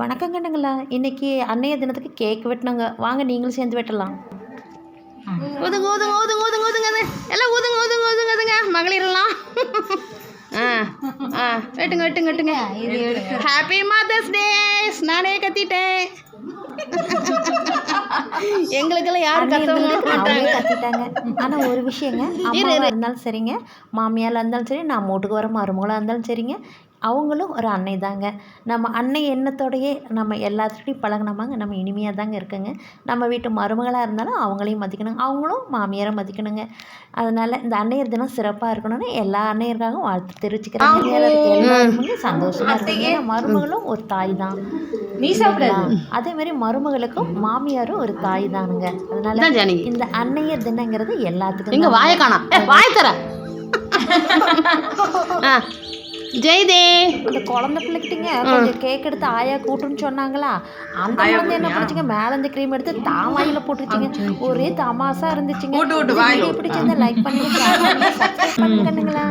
வணக்கம் கண்ணுங்களா. இன்னைக்கு அன்னைய தினத்துக்கு கேக் வெட்டினாங்க. வாங்க நீங்களும் சேர்ந்து வெட்டலாம். ஊதுங்க ஊதுங்க ஊதுங்க ஊதுங்க அது. எல்லாம் ஊதுங்க ஊதுங்க ஊதுங்க ஊதுங்க. மகளிரெல்லாம். ஆ ஆ. வெட்டுங்க வெட்டுங்க வெட்டுங்க. ஹாப்பி மதர்ஸ் டேஸ் நானே கத்திட்டேன். எங்களுக்கெல்லாம் யாரும் கத்தவங்க அவங்களே கத்திட்டாங்க. ஆனால் ஒரு விஷயங்க. அம்மாவாக இருந்தாலும் சரிங்க. மாமியாராக இருந்தாலும் சரி. நான் மூட்டுக்கு வர மருமகளாக இருந்தாலும் சரிங்க. அவங்களும் ஒரு அன்னை தாங்க. நம்ம அன்னை எண்ணத்தோடையே நம்ம எல்லாத்துட்டையும் பழகினோமாங்க. நம்ம இனிமையாக தாங்க இருக்குங்க. நம்ம வீட்டு மருமகளாக இருந்தாலும் அவங்களையும் மதிக்கணும் அவங்களும் மாமியாரை மதிக்கணுங்க. அதனால் இந்த அன்னையர் தினம் சிறப்பாக இருக்கணும்னு எல்லா அன்னையருக்காகவும் வாழ்த்து தெரிவிச்சுக்கிறாங்க. எல்லாருமே சந்தோஷமாக இருக்குங்க. மருமகளும் ஒரு தாய் தான். நீ அதே மாதிரி மருமகளுக்கும் மாமியாரும் ஒரு தாய் தானுங்க. அதனால. இந்த அன்னையர் தினங்கிறது எல்லாத்துக்கும் வாயை காணோம் வாய் தர. ஆ ஜெய்தே. இந்த குழந்தை பிள்ளைகிட்டங்க கொஞ்சம் கேக் எடுத்து ஆயா கூட்டுன்னு சொன்னாங்களா? அந்த குழந்தை என்ன பண்ணுச்சுங்க மேல இந்த க்ரீம் எடுத்து தான் வாயில போட்டுச்சுங்க ஒரே தமாசா இருந்துச்சுங்க. பிடிச்சிருந்தா லைக் பண்ணுங்க பண்ணுங்கன்னுங்களா